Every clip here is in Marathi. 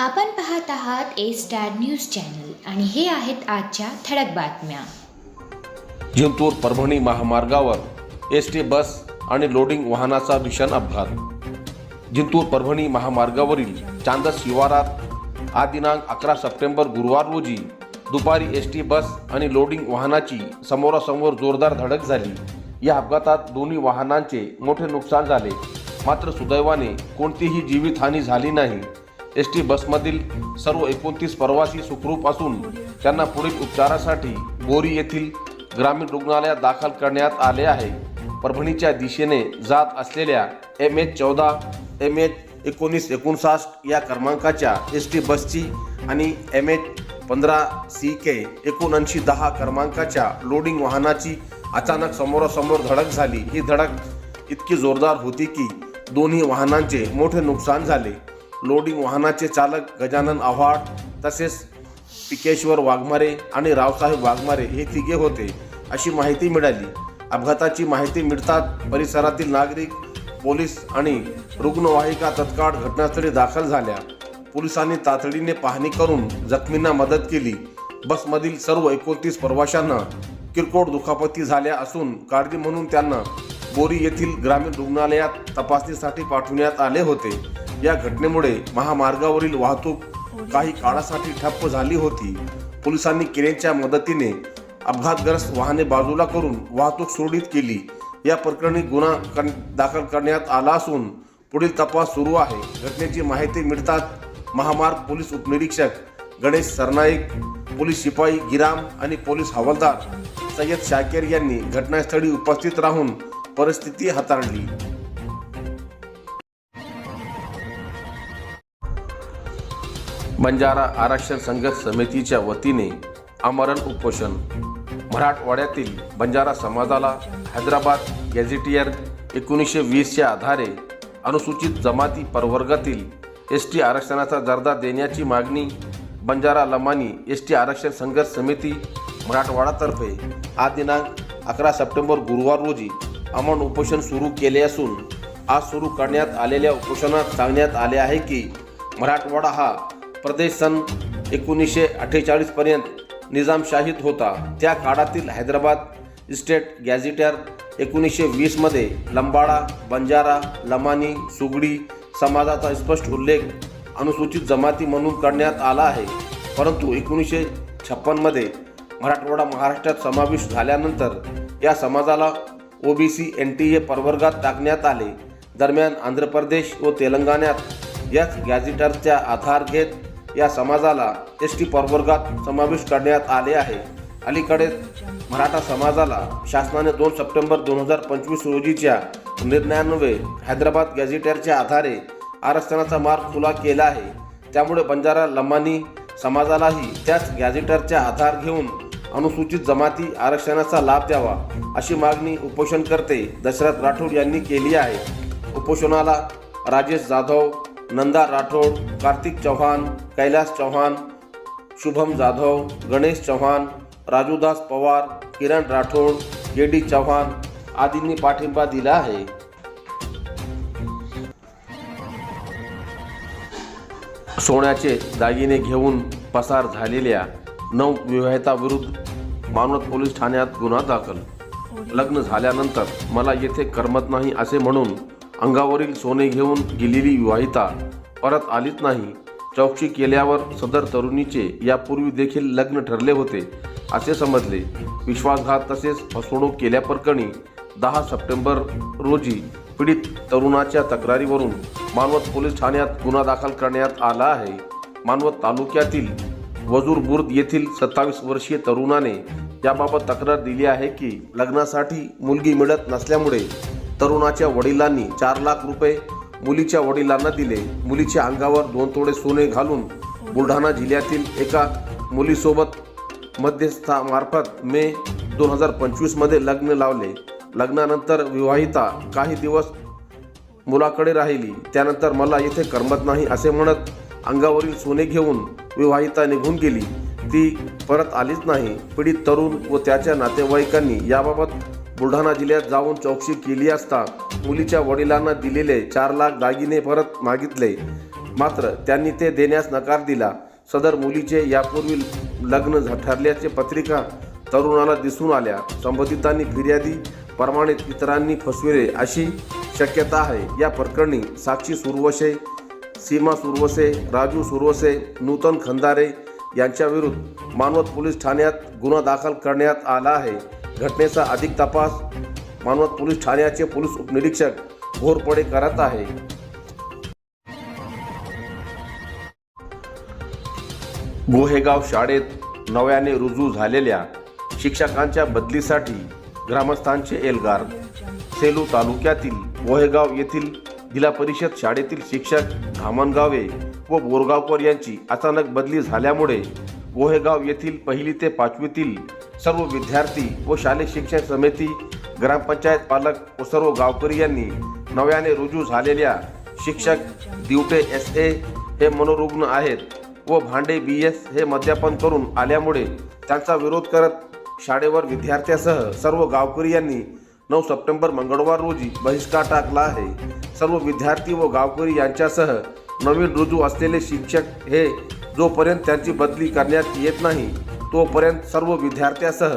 आपण पाहत आहात ए स्टार न्यूज चॅनल आणि हे आहेत आजच्या ठळक बातम्या. जिंतूर परभणी महामार्गावर एस टी बस आणि लोडिंग वाहनाचा भीषण अपघात. जिंतूर परभणी महामार्गावरील चांदस शिवारात आज दिनांक अकरा सप्टेंबर गुरुवार रोजी दुपारी एस टी बस आणि लोडिंग वाहनाची समोरासमोर जोरदार धडक झाली. या अपघातात दोन्ही वाहनांचे मोठे नुकसान झाले. मात्र सुदैवाने कोणतीही जीवितहानी झाली नाही. एस टी बसमधील सर्व एकोणतीस प्रवासी सुखरूप असून त्यांना पुढील उपचारासाठी बोरी येथील ग्रामीण रुग्णालयात दाखल करण्यात आले आहे. परभणीच्या दिशेने जात असलेल्या एम एच चौदा एम एच एकोणीस एकोणसाठ या क्रमांकाच्या एस टी बसची आणि एम एच पंधरा सी के एकोणऐंशी दहा क्रमांकाच्या लोडिंग वाहनाची अचानक समोरासमोर धडक झाली. ही धडक इतकी जोरदार होती की दोन्ही वाहनांचे मोठे नुकसान झाले. लोडिंग वाहनाचे चालक गजानन आव्हाड तसेच पिकेश्वर वाघमारे आणि रावसाहेब वाघमारे हे तिघे होते अशी माहिती मिळाली. अपघाताची माहिती मिळताच परिसरातील नागरिक पोलीस आणि रुग्णवाहिका तत्काळ घटनास्थळी दाखल झाल्या. पोलिसांनी तातडीने पाहणी करून जखमींना मदत केली. बसमधील सर्व एकोणतीस प्रवाशांना किरकोळ दुखापती झाल्या असून काळजी म्हणून त्यांना बोरी येथील ग्रामीण रुग्णालयात तपासणीसाठी पाठवण्यात आले होते. या घटनेमुळे महामार्गावरील वाहतूक काही काळासाठी ठप्प झाली होती. पोलिसांनी क्रेनच्या मदतीने अपघातग्रस्त वाहने बाजूला करून वाहतूक सुरळीत केली. या प्रकरणी गुन्हा कर- दाखल करण्यात आला असून पुढील तपास सुरू आहे. घटनेची माहिती मिळताच महामार्ग पोलीस उपनिरीक्षक गणेश सरनाईक पोलीस शिपाई गिराम आणि पोलीस हवालदार सय्यद शाकेर यांनी घटनास्थळी उपस्थित राहून परिस्थिती हाताळली. बंजारा आरक्षण संघर्ष समितीच्या वतीने आमरण उपोषण. मराठवाड्यातील बंजारा समाजाला हैदराबाद गॅझेटियर एकोणीसशे वीसच्या आधारे अनुसूचित जमाती प्रवर्गातील एस टी आरक्षणाचा दर्जा देण्याची मागणी बंजारा लमानी एस टी आरक्षण संघर्ष समिती मराठवाडातर्फे आज दिनांक अकरा सप्टेंबर गुरुवार रोजी अमन उपोषण सुरू केले असून आज सुरू करण्यात आलेल्या उपोषणात सांगण्यात आले आहे की मराठवाडा हा प्रदेश सन एकोणीसशे अठ्ठेचाळीसपर्यंत निजामशाहीत होता. त्या काळातील हैदराबाद स्टेट गॅझेटर एकोणीसशे वीसमध्ये लंबाडा बंजारा लमानी सुगडी समाजाचा स्पष्ट उल्लेख अनुसूचित जमाती म्हणून करण्यात आला आहे. परंतु एकोणीसशे छप्पनमध्ये मराठवाडा महाराष्ट्रात समावेश झाल्यानंतर या समाजाला ओबीसी एन टी ए प्रवर्गात टाकण्यात आले. दरम्यान आंध्र प्रदेश व तेलंगणात याच गॅझेटरचा आधार घेत या समाजाला एस टी प्रवर्गात समावेश करण्यात आले आहे. अलीकडेच मराठा समाजाला शासनाने दोन सप्टेंबर दोन हजार पंचवीस रोजीच्या निर्णयान्वये हैदराबाद गॅझेटरच्या आधारे आरक्षणाचा मार्ग खुला केला आहे. त्यामुळे बंजारा लमानी समाजालाही त्याच गॅझेटरचा आधार घेऊन अनुसूचित जमाती आरक्षणाचा लाभ द्यावा अशी मागणी उपोषणकर्ते दशरथ राठोड यांनी केली आहे. उपोषणाला राजेश जाधव नंदा राठोड कार्तिक चव्हाण कैलास चव्हाण शुभम जाधव गणेश चव्हाण राजूदास पवार किरण राठोड जे डी चव्हाण आदींनी पाठिंबा दिला आहे. सोन्याचे दागिने घेऊन पसार झालेल्या नवविवाहिताविरुद्ध मानवत पोलीस ठाण्यात गुन्हा दाखल. लग्न झाल्यानंतर मला येथे करमत नाही असे म्हणून अंगावरील सोने घेऊन गेलेली विवाहिता परत आलीच नाही. चौकशी केल्यावर सदर तरुणीचे यापूर्वी देखील लग्न ठरले होते असे समजले. विश्वासघात तसेच फसवणूक केल्याप्रकरणी दहा सप्टेंबर रोजी पीडित तरुणाच्या तक्रारीवरून मानवत पोलीस ठाण्यात गुन्हा दाखल करण्यात आला आहे. मानवत तालुक्यातील वजूर बुर्द येथील सत्तावीस वर्षीय तरुणाने याबाबत तक्रार दिली आहे की लग्नासाठी मुलगी मिळत नसल्यामुळे तरुणाच्या वडिलांनी चार लाख रुपये मुलीच्या वडिलांना दिले. मुलीच्या अंगावर दोन तोडे सोने घालून बुलढाणा जिल्ह्यातील एका मुलीसोबत मध्यस्थामार्फत मे दोन हजार पंचवीसमध्ये लग्न लावले. लग्नानंतर विवाहिता काही दिवस मुलाकडे राहिली. त्यानंतर मला येथे करमत नाही असे म्हणत अंगावरील सोने घेऊन विवाहिता निघून गेली. ती परत आलीच नाही. पीडित तरुण व त्याच्या नातेवाईकांनी याबाबत बुलढाणा जिल्ह्यात जाऊन चौकशी केली असता मुलीच्या वडिलांना दिलेले चार लाख दागिने परत मागितले. मात्र त्यांनी ते देण्यास नकार दिला. सदर मुलीचे यापूर्वी लग्न झ- ठरल्याचे पत्रिका तरुणाला दिसून आल्या. संबंधितांनी फिर्यादी प्रमाणित इतरांनी फसविले अशी शक्यता आहे. या प्रकरणी साक्षी सुरवसे सीमा सुरवसे राजू सुरवसे नूतन खंदारे यांच्याविरुद्ध मानवत पोलीस ठाण्यात गुन्हा दाखल करण्यात आला आहे. घटनेचा अधिक तपास मानवत पोलीस ठाण्याचे पोलीस उपनिरीक्षक घोरपडे करत आहे. गोहेगाव शाळेत नव्याने रुजू झालेल्या शिक्षकांच्या बदलीसाठी ग्रामस्थांचे एल्गार. सेलू तालुक्यातील गोहेगाव येथील जिल्हा परिषद शाळेतील शिक्षक धामणगावे व बोरगावकर यांची अचानक बदली झाल्यामुळे गोहेगाव येथील पहिली ते पाचवीतील सर्व विद्यार्थी व शालेय शिक्षण समिती ग्रामपंचायत पालक व सर्व गावकरी यांनी नव्याने रुजू झालेल्या शिक्षक दिवटे एस ए हे मनोरुग्ण आहेत व भांडे बी एस हे मद्यापन करून आल्यामुळे त्यांचा विरोध करत शाळेवर विद्यार्थ्यासह सर्व गावकरी यांनी नऊ सप्टेंबर मंगळवार रोजी बहिष्कार टाकला आहे. सर्व विद्यार्थी व गावकरी यांच्यासह नवीन रुजू असलेले शिक्षक हे जोपर्यंत त्यांची बदली करण्यात येत नाही तोपर्यंत सर्व विद्यार्थ्यासह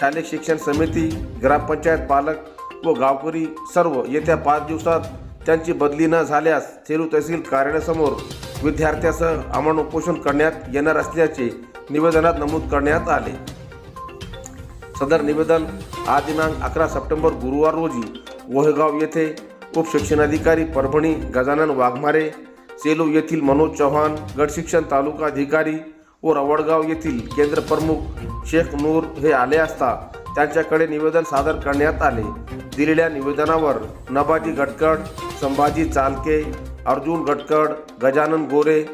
शालेय शिक्षण समिती ग्रामपंचायत पालक व गावकरी सर्व येत्या पाच दिवसात त्यांची बदली न झाल्यास सेलू तहसील कार्यालयासमोर विद्यार्थ्यासह आमरण उपोषण करण्यात येणार असल्याचे निवेदनात नमूद करण्यात आले. सदर निवेदन आज दिनांक अकरा सप्टेंबर गुरुवार रोजी वोहेगाव येथे उपशिक्षणाधिकारी परभणी गजानन वाघमारे सेलू येथील मनोज चव्हाण गटशिक्षण तालुका अधिकारी व रवडगाव येथील केंद्र प्रमुख शेख नूर हे आले असता त्यांच्याकडे निवेदन सादर करण्यात आले. दिलेल्या निवेदनावर नबाजी गटकड संभाजी चालके अर्जुन गटकड गजानन गोरे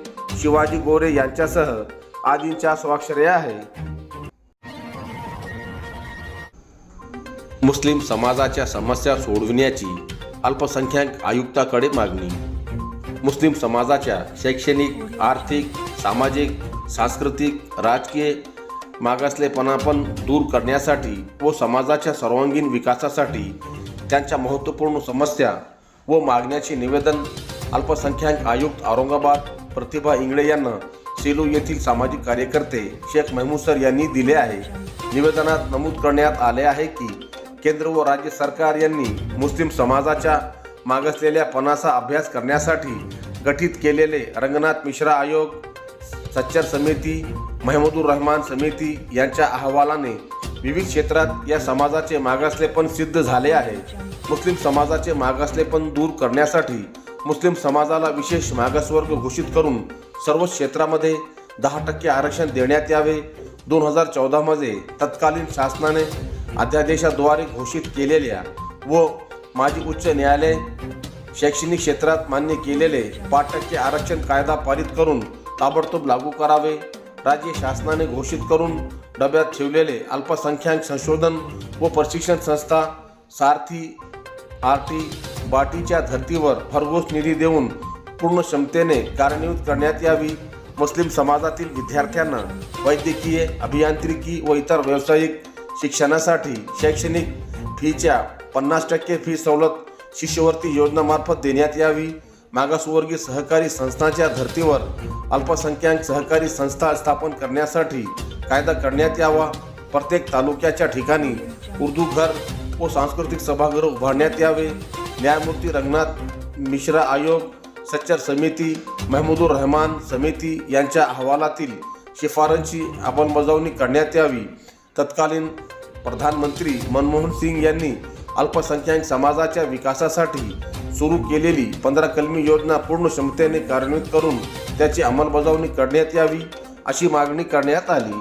शिवाजी गोरे यांच्यासह आदींच्या स्वाक्षऱ्या आहे. मुस्लिम समाजाच्या समस्या सोडविण्याची अल्पसंख्याक आयुक्ताकडे मागणी. मुस्लिम समाजाच्या शैक्षणिक आर्थिक सामाजिक सांस्कृतिक राजकीय मागासलेपणापण दूर करण्यासाठी व समाजाच्या सर्वांगीण विकासासाठी त्यांच्या महत्त्वपूर्ण समस्या व मागण्याचे निवेदन अल्पसंख्याक आयुक्त औरंगाबाद प्रतिभा इंगळे यांना सेलू येथील सामाजिक कार्यकर्ते शेख महमूद सर यांनी दिले आहे. निवेदनात नमूद करण्यात आले आहे की केंद्र व राज्य सरकार यांनी मुस्लिम समाजाच्या मागासलेल्या पणाचा अभ्यास करण्यासाठी गठीत केलेले रंगनाथ मिश्रा आयोग सच्चर समिती महमूदुर रहमान समिती यांच्या अहवालाने विविध क्षेत्रात या समाजाचे मागासलेपण सिद्ध झाले आहे. मुस्लिम समाजाचे मागासलेपण दूर करण्यासाठी मुस्लिम समाजाला विशेष मागासवर्ग घोषित करून सर्व क्षेत्रामध्ये दहा टक्के आरक्षण देण्यात यावे. दोन हजार चौदामध्ये तत्कालीन शासनाने अध्यादेशाद्वारे घोषित केलेल्या व माजी उच्च न्यायालय शैक्षणिक क्षेत्रात मान्य केलेले पाच टक्के आरक्षण कायदा पारित करून ताबडतोब लागू करावे. राज्य शासनाने घोषित करून डब्यात ठेवलेले अल्पसंख्याक संशोधन व प्रशिक्षण संस्था सारथी आरती बाटीच्या धर्तीवर भरघोस निधी देऊन पूर्ण क्षमतेने कार्यान्वित करण्यात यावी. मुस्लिम समाजातील विद्यार्थ्यांना वैद्यकीय अभियांत्रिकी व इतर व्यावसायिक शिक्षणासाठी शैक्षणिक फीच्या पन्नास टक्के फी सवलत शिष्यवृत्ती योजनामार्फत देण्यात यावी. मागासवर्गीय सहकारी संस्थांच्या धर्तीवर अल्पसंख्याक सहकारी संस्था स्थापन करण्यासाठी कायदा करण्यात यावा. प्रत्येक तालुक्याच्या ठिकाणी उर्दू घर व सांस्कृतिक सभागृह उभारण्यात यावे. न्यायमूर्ती रंगनाथ मिश्रा आयोग सच्चर समिती महमूदुर रहमान समिती यांच्या अहवालातील शिफारशींची अंमलबजावणी करण्यात यावी. तत्कालीन प्रधानमंत्री मनमोहन सिंग यांनी अल्पसंख्याक समाजाच्या विकासासाठी सुरू केलेली पंधरा कलमी योजना पूर्ण क्षमतेने कार्यान्वित करून त्याची अंमलबजावणी करण्यात यावी अशी मागणी करण्यात आली.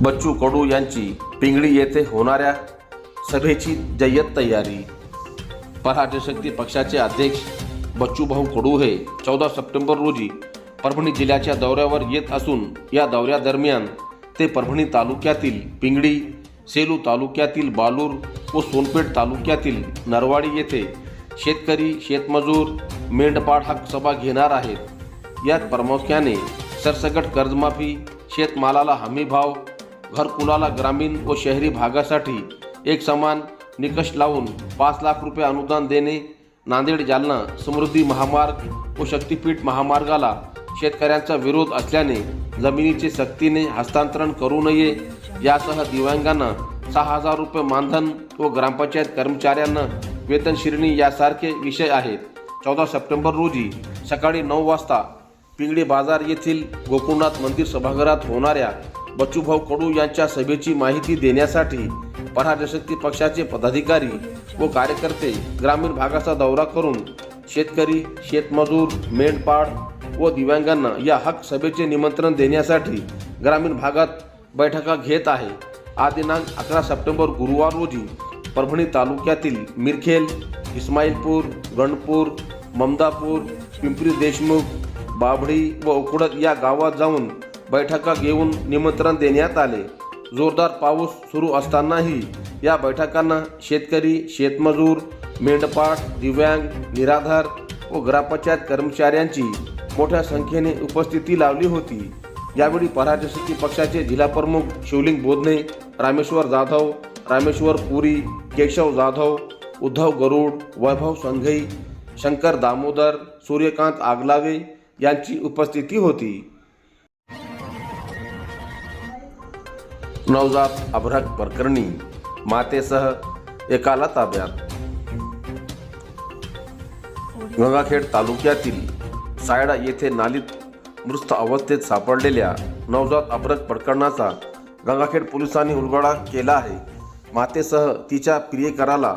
बच्चू कडू यांची पिंगळी येथे होणाऱ्या सभेची जय्यत तयारी. पराजशक्ती पक्षाचे अध्यक्ष बच्चूभाऊ कडू हे चौदा सप्टेंबर रोजी परभणी जिल्ह्याच्या दौऱ्यावर येत असून या दौऱ्यादरम्यान ते परभणी तालुक्यातील पिंगळी सेलू तालुक्यातील बालूर व सोनपेठ तालुक्यातील नरवाडी येथे शेतकरी शेतमजूर मेंढपाळ हा सभा घेणार आहेत. यात प्रामुख्याने सरसकट कर्जमाफी शेतमालाला हमीभाव घरकुलाला ग्रामीण व शहरी भागासाठी एक समान निकष लावून पाच लाख रुपये अनुदान देणे नांदेड जालना समृद्धी महामार्ग व शक्तीपीठ महामार्गाला शेतकऱ्यांचा विरोध असल्याने जमिनीचे सक्तीने हस्तांतरण करू नये यासह दिव्यांगांना सहा हजार रुपये मानधन व ग्रामपंचायत कर्मचाऱ्यांना वेतन श्रेणी यासारखे विषय आहेत. चौदा सप्टेंबर रोजी सकाळी नऊ वाजता पिंगळी बाजार येथील गोकुळनाथ मंदिर सभागृहात होणाऱ्या बच्चूभाऊ कडू यांच्या सभेची माहिती देण्यासाठी पराजशक्ती पक्षाचे पदाधिकारी व कार्यकर्ते ग्रामीण भागाचा दौरा करून शेतकरी शेतमजूर मेंढपाळ व दिव्यांगांना या हक सभेचे निमंत्रण देण्यासाठी ग्रामीण भागात बैठका घेत आहे. आज दिनांक अकरा सप्टेंबर गुरुवार रोजी परभणी तालुक्यातील मिरखेल इस्माईलपूर गणपूर ममदापूर पिंपरी देशमुख बाभडी व उकडत या गावात जाऊन बैठका घेऊन निमंत्रण देण्यात आले. जोरदार पाऊस सुरू असतानाही या बैठकांना शेतकरी शेतमजूर मेंढपाळ दिव्यांग निराधार व ग्रामपंचायत कर्मचाऱ्यांची मोठ्या संख्येने उपस्थिती लावली होती. यावेळी पराजशक्ती पक्षाचे जिल्हाप्रमुख शिवलिंग बोधने रामेश्वर जाधव रामेश्वर पुरी केशव जाधव उद्धव गरुड वैभव संघई शंकर दामोदर सूर्यकांत आगलावे यांची उपस्थिती होती. नवजात अभ्रक प्रकरणी मातेसह एकाला ताब्यात. गंगाखेड तालुक्यातील सायडा येथे नालीत मृत अवस्थेत सापडलेल्या नवजात अपरक प्रकरणाचा गंगाखेड पोलिसांनी उलगडा केला आहे. मातेसह तिच्या प्रियकराला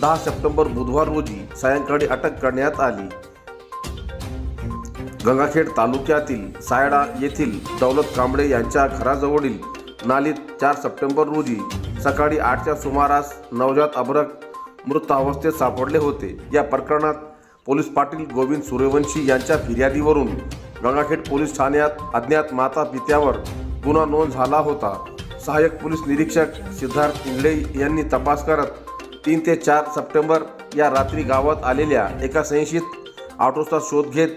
दहा सप्टेंबर बुधवार रोजी सायंकाळी अटक करण्यात आली. गंगाखेड तालुक्यातील सायडा येथील दौलत कांबळे यांच्या घराजवळील नालीत चार सप्टेंबर रोजी सकाळी आठच्या सुमारास नवजात अभ्रक मृत अवस्थेत सापडले होते. या प्रकरणात पोलीस पाटील गोविंद सूर्यवंशी यांच्या फिर्यादीवरून गंगाखेड पोलीस ठाण्यात अज्ञात माता पित्यावर गुन्हा नोंद झाला होता. सहाय्यक पोलीस निरीक्षक सिद्धार्थ इंगळे यांनी तपास करत तीन ते चार सप्टेंबर या रात्री गावात आलेल्या एका संशयित ऑटोचा शोध घेत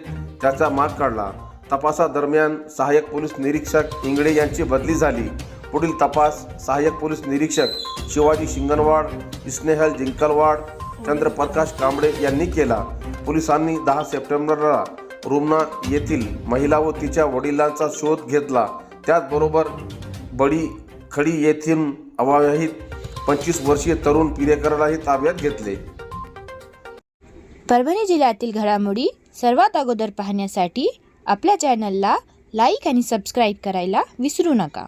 त्याचा माग काढला. तपासादरम्यान सहाय्यक पोलीस निरीक्षक इंगळे यांची बदली झाली. पुढील तपास सहाय्यक पोलीस निरीक्षक शिवाजी शिंगणवाड स्नेहल जिंकलवाड चंद्रप्रकाश कांबळे यांनी केला. पोलिसांनी दहा सप्टेंबरला रुमना येथील महिला व तिच्या वडिलांचा शोध घेतला. त्याचबरोबर बडी खडी येथील अवाहित पंचवीस वर्षीय तरुण पिरेकरलाही ताब्यात घेतले. परभणी जिल्ह्यातील घडामोडी सर्वात अगोदर पाहण्यासाठी आपल्या चॅनलला लाईक आणि सबस्क्राईब करायला विसरू नका.